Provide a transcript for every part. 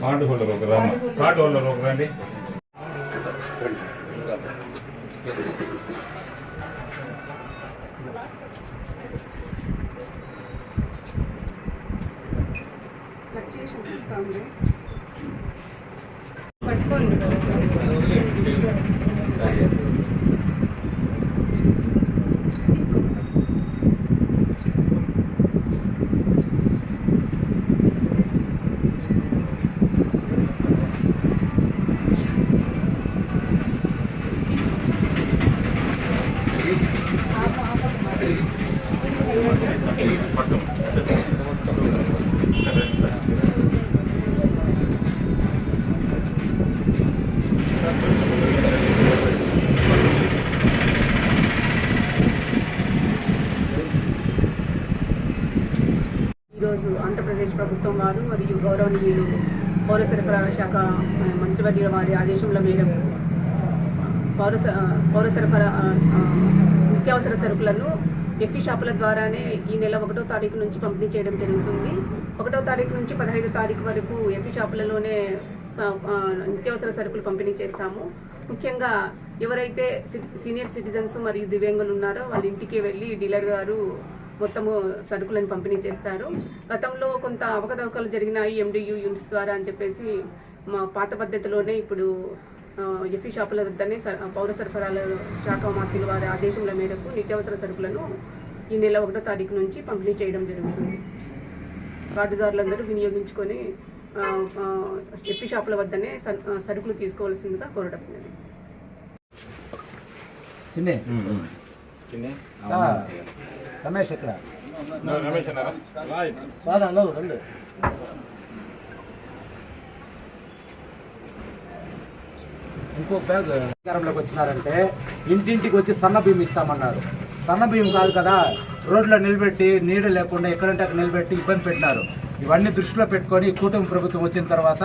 Card holder ఒక Rama card holder ఒక రండి. పట్టుకోండి. ఈరోజు ఆంధ్రప్రదేశ్ ప్రభుత్వం వారు మరియు గౌరవనీయులు పౌర సరఫరాల శాఖ మంత్రివర్యుల వారి ఆదేశముల మేరకు పౌర స- పౌర సరఫరా నిత్యావసర సరుకులను ఎఫ్ఈ షాపుల ద్వారానే ఈ నెల ఒకటో తారీఖు నుంచి పంపిణీ చేయడం జరుగుతుంది. ఒకటో తారీఖు నుంచి పదహైదో తారీఖు వరకు ఎఫ్ఈ షాపులలోనే నిత్యావసర సరుకులు పంపిణీ చేస్తాము. ముఖ్యంగా ఎవరైతే సి- సీనియర్ సిటిజన్స్ మరియు దివ్యాంగులు ఉన్నారో వాళ్ళ ఇంటికి వెళ్ళి డీలర్ గారు మొత్తము సరుకులను పంపిణీ చేస్తారు. గతంలో కొంత అవకతవకలు జరిగినాయి ఎండియు యూనిట్స్ ద్వారా అని చెప్పేసి మా పాత పద్ధతిలోనే ఇప్పుడు ఆ, ఎఫ్ఈ షాపుల వద్దనే స- పౌర సరఫరాల శాఖ మంత్రుల వారి ఆదేశముల మేరకు నిత్యావసర సరుకులను ఈ నెల ఒకటో తారీఖు నుంచి పంపిణీ చేయడం జరుగుతుంది. కార్డుదారులందరూ వినియోగించుకొని ఎఫ్ఈ షాపుల వద్దనే స- ఆ, సరుకులు తీసుకోవాల్సిందిగా కోరడం చిన్ని. రమేష్ ఇక్కడ రండి. ఇంకో బ్యాగ్ అధికారంలోకి వచ్చినారంటే ఇంటింటికి వచ్చి సన్న బియ్యం ఇస్తామన్నారు. సన్న బియ్యం కాదు కదా రోడ్లో నిలబెట్టి నీడ లేకుండా ఎక్కడంటే అక్కడ నిలబెట్టి ఇబ్బంది పెట్టినారు. ఇవన్నీ దృష్టిలో పెట్టుకొని కూటమి ప్రభుత్వం వచ్చిన తర్వాత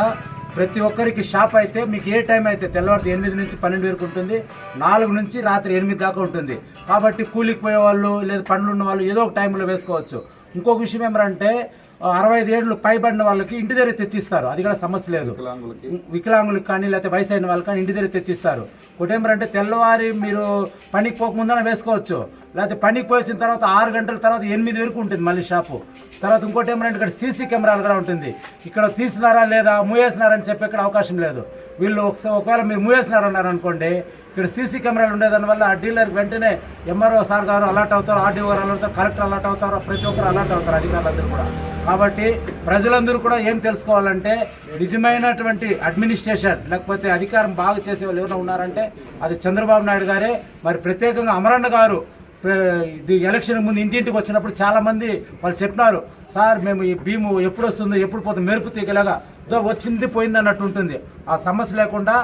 ప్రతి ఒక్కరికి షాప్ అయితే మీకు ఏ టైం అయితే తెల్లవారు ఎనిమిది నుంచి పన్నెండు వరకు ఉంటుంది నాలుగు నుంచి రాత్రి ఎనిమిది దాకా ఉంటుంది. కాబట్టి కూలికి పోయే వాళ్ళు లేదా పనులు ఉన్న వాళ్ళు ఏదో ఒక టైంలో వేసుకోవచ్చు. ఇంకొక విషయం ఏమంటే అరవై ఐదు ఏళ్ళు పైబడిన వాళ్ళకి ఇంటి దగ్గర తెచ్చిస్తారు. అది కూడా సమస్య లేదు. వికలాంగులకు. కానీ లేకపోతే వయసు అయిన వాళ్ళకి కానీ ఇంటి దగ్గర తెచ్చిస్తారు. ఒకటి ఏమంటే తెల్లవారి మీరు పనికి పోకముందన వేసుకోవచ్చు. లేకపోతే పనికి పోసిన తర్వాత ఆరు గంటల తర్వాత ఎనిమిది వరకు ఉంటుంది మళ్ళీ షాపు. తర్వాత ఇంకోటి ఏమంటే ఇక్కడ సీసీ కెమెరాలు కూడా ఉంటుంది. ఇక్కడ తీసినారా లేదా మూయేసినారని చెప్పే ఇక్కడ అవకాశం లేదు. వీళ్ళు ఒకసారి ఒకవేళ మీరు మూయేసినారన్నారు అనుకోండి ఇక్కడ సీసీ కెమెరాలు ఉండేదాని వల్ల ఆ డీలర్కి వెంటనే ఎంఆర్ఓ సార్ గారు అలర్ట్ అవుతారు ఆర్డీఓ గారు అలర్ట్ అవుతారు కలెక్టర్ అలర్ట్ అవుతారు ప్రతి ఒక్కరు అలర్ట్ అవుతారు అధికారులందరూ కూడా. కాబట్టి ప్రజలందరూ కూడా ఏం తెలుసుకోవాలంటే నిజమైనటువంటి అడ్మినిస్ట్రేషన్ లేకపోతే అధికారం బాగా చేసే వాళ్ళు ఎవరైనా ఉన్నారంటే అది చంద్రబాబు నాయుడు గారే. మరి ప్రత్యేకంగా అమరన్న గారు ఎలక్షన్ ముందు ఇంటింటికి వచ్చినప్పుడు చాలామంది వాళ్ళు చెప్పినారు సార్ మేము ఈ భీము ఎప్పుడు వస్తుందో ఎప్పుడు పోతుంది మెరుపు తీగలాగా దో వచ్చింది పోయింది అన్నట్టు ఉంటుంది. ఆ సమస్య లేకుండా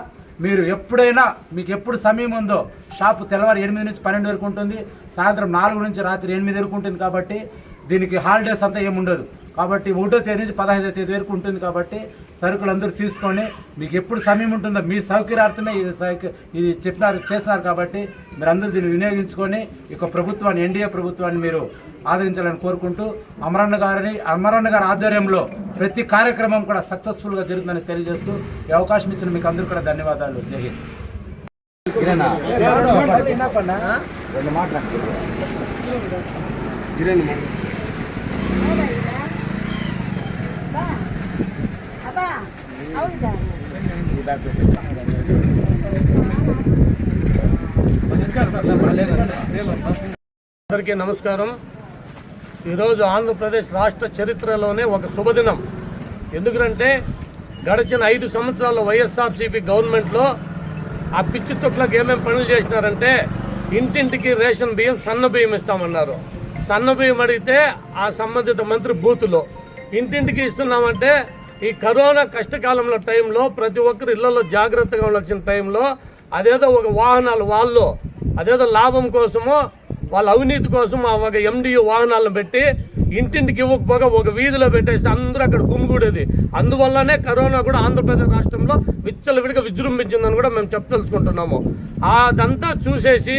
మీరు ఎప్పుడైనా మీకు ఎప్పుడు సమయం ఉందో షాపు తెల్లవారు ఎనిమిది నుంచి పన్నెండు వరకు ఉంటుంది సాయంత్రం నాలుగు నుంచి రాత్రి ఎనిమిది వరకు ఉంటుంది కాబట్టి దీనికి హాలిడేస్ అంతా ఏముండదు. కాబట్టి ఒకటో తేదీ నుంచి పదహైదో తేదీ వరకు ఉంటుంది కాబట్టి సరుకులు అందరూ తీసుకొని మీకు ఎప్పుడు సమయం ఉంటుందో మీ సౌకర్యార్థమే ఇది ఇది చెప్పినారు చేస్తున్నారు కాబట్టి మీరు అందరూ దీన్ని వినియోగించుకొని ఈ యొక్క ప్రభుత్వాన్ని ఎన్డీఏ ప్రభుత్వాన్ని మీరు ఆదరించాలని కోరుకుంటూ అమరన్న గారిని అమరన్న గారి ఆధ్వర్యంలో ప్రతి కార్యక్రమం కూడా సక్సెస్ఫుల్గా జరుగుతుందని తెలియజేస్తూ ఈ అవకాశం ఇచ్చిన మీకు అందరూ కూడా ధన్యవాదాలు. జై హింద్. అందరికీ నమస్కారం. ఈరోజు ఆంధ్రప్రదేశ్ రాష్ట్ర చరిత్రలోనే ఒక శుభదినం. ఎందుకంటే గడిచిన ఐదు సంవత్సరాల వైఎస్ఆర్సీపీ గవర్నమెంట్లో ఆ పిచ్చి తొట్లకు ఏమేమి పనులు చేసినారంటే ఇంటింటికి రేషన్ బియ్యం సన్న బియ్యం ఇస్తామన్నారు. సన్న బియ్యం అడిగితే ఆ సంబంధిత మంత్రి బూతులో ఇంటింటికి ఇస్తున్నామంటే ఈ కరోనా కష్టకాలంలో టైంలో ప్రతి ఒక్కరు ఇళ్ళలో జాగ్రత్తగా ఉండాల్సిన టైంలో అదేదో ఒక వాహనాలు వాళ్ళు అదేదో లాభం కోసమో వాళ్ళ అవినీతి కోసం ఆ ఒక ఎండియు వాహనాలను పెట్టి ఇంటింటికి ఇవ్వకపోగా ఒక వీధిలో పెట్టేస్తే అందరూ అక్కడ గుమిగూడేది. అందువల్లనే కరోనా కూడా ఆంధ్రప్రదేశ్ రాష్ట్రంలో విచ్చలవిడిగా విజృంభించిందని కూడా మేము చెప్పదలుచుకుంటున్నాము. అదంతా చూసేసి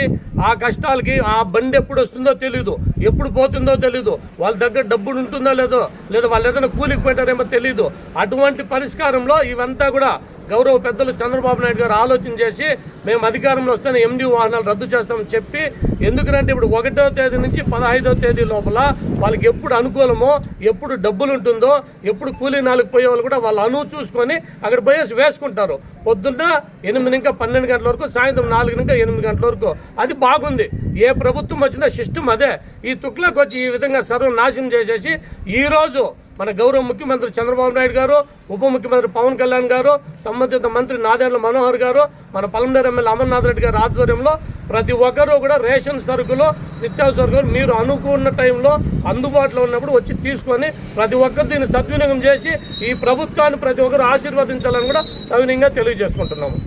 ఆ కష్టాలకి ఆ బండి ఎప్పుడు వస్తుందో తెలియదు ఎప్పుడు పోతుందో తెలియదు వాళ్ళ దగ్గర డబ్బులు ఉంటుందో లేదో లేదా వాళ్ళు ఏదైనా కూలికి పెట్టారేమో తెలియదు అటువంటి పరిష్కారంలో ఇవంతా కూడా గౌరవ పెద్దలు చంద్రబాబు నాయుడు గారు ఆలోచన చేసి మేము అధికారంలో వస్తేనే ఎండి వాహనాలు రద్దు చేస్తామని చెప్పి ఎందుకంటే ఇప్పుడు ఒకటో తేదీ నుంచి పదహైదో తేదీ లోపల వాళ్ళకి ఎప్పుడు అనుకూలమో ఎప్పుడు డబ్బులు ఉంటుందో ఎప్పుడు కూలీ నాలుగు పోయే వాళ్ళు కూడా వాళ్ళు అనువు చూసుకొని అక్కడ పోయేసి వేసుకుంటారు. పొద్దున్న ఎనిమిది ఇంకా పన్నెండు గంటల వరకు సాయంత్రం నాలుగు ఇంకా ఎనిమిది గంటల వరకు. అది బాగుంది. ఏ ప్రభుత్వం వచ్చినా సిస్టమ్ అదే. ఈ తుక్లకు వచ్చి ఈ విధంగా సర్వనాశనం చేసేసి ఈరోజు మన గౌరవ ముఖ్యమంత్రి చంద్రబాబు నాయుడు గారు ఉప ముఖ్యమంత్రి పవన్ కళ్యాణ్ గారు సంబంధిత మంత్రి నాదేళ్ళ మనోహర్ గారు మన పలమనేరు ఎమ్మెల్యే అమర్నాథ్ రెడ్డి గారి ఆధ్వర్యంలో ప్రతి ఒక్కరూ కూడా రేషన్ సరుకులు నిత్యావసర సరుకులు మీరు అనుకున్న టైంలో అందుబాటులో ఉన్నప్పుడు వచ్చి తీసుకొని ప్రతి ఒక్కరు దీన్ని సద్వినియోగం చేసి ఈ ప్రభుత్వాన్ని ప్రతి ఒక్కరు ఆశీర్వదించాలని కూడా సవినీయంగా తెలియజేసుకుంటున్నాము.